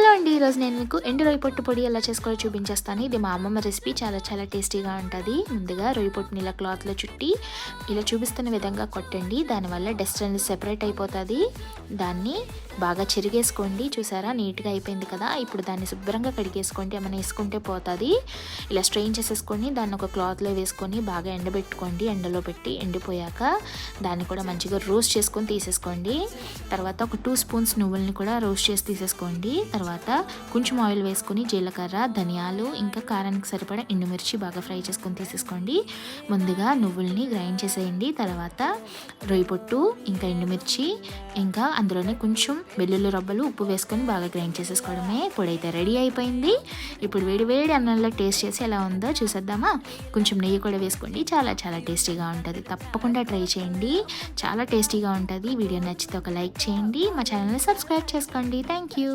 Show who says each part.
Speaker 1: Hello అండి ఈరోజు నేను మీకు ఎండు రొయ్య పొట్టు పొడి ఎలా చేసుకోవాలో చూపించేస్తాను. ఇది మా అమ్మమ్మ రెసిపీ చాలా చాలా టేస్టీగా ఉంటుంది. ముందుగా రొయ్య పొట్టుని ఇలా క్లాత్లో చుట్టి ఇలా చూపిస్తున్న విధంగా కొట్టండి. దానివల్ల డస్ట్ అనేది సెపరేట్ అయిపోతుంది. దాన్ని బాగా చెరిగేసుకోండి. చూసారా? నీట్గా అయిపోయింది కదా? ఇప్పుడు దాన్ని శుభ్రంగా కడిగేసుకోండి. ఏమైనా వేసుకుంటే పోతుంది. ఇలా స్ట్రెయిన్ చేసేసుకొని దాన్ని ఒక క్లాత్లో వేసుకొని బాగా ఎండబెట్టుకోండి. ఎండలో పెట్టి ఎండిపోయాక దాన్ని కూడా మంచిగా రోస్ట్ చేసుకొని తీసేసుకోండి. తర్వాత ఒక టూ స్పూన్స్ నువ్వుల్ని కూడా రోస్ట్ చేసి తీసేసుకోండి. తర్వాత కొంచెం ఆయిల్ వేసుకొని జీలకర్ర ధనియాలు ఇంకా కారానికి సరిపడా ఎండుమిర్చి బాగా ఫ్రై చేసుకొని తీసేసుకోండి. ముందుగా నువ్వుల్ని గ్రైండ్ చేసేయండి. తర్వాత రొయ్య పొట్టు ఇంకా ఎండుమిర్చి ఇంకా అందులోనే కొంచెం వెల్లుల్లి రబ్బలు ఉప్పు వేసుకొని బాగా గ్రైండ్ చేసేసుకోవడమే. పొడి అయితే రెడీ అయిపోయింది. ఇప్పుడు వేడి వేడి అన్నంలో టేస్ట్ చేసి ఎలా ఉందో చూసేద్దామా? కొంచెం నెయ్యి కూడా వేసుకోండి. చాలా చాలా టేస్టీగా ఉంటుంది. తప్పకుండా ట్రై చేయండి. చాలా టేస్టీగా ఉంటుంది. వీడియో నచ్చితే ఒక లైక్ చేయండి. మా ఛానల్ని సబ్స్క్రైబ్ చేసుకోండి. Thank you.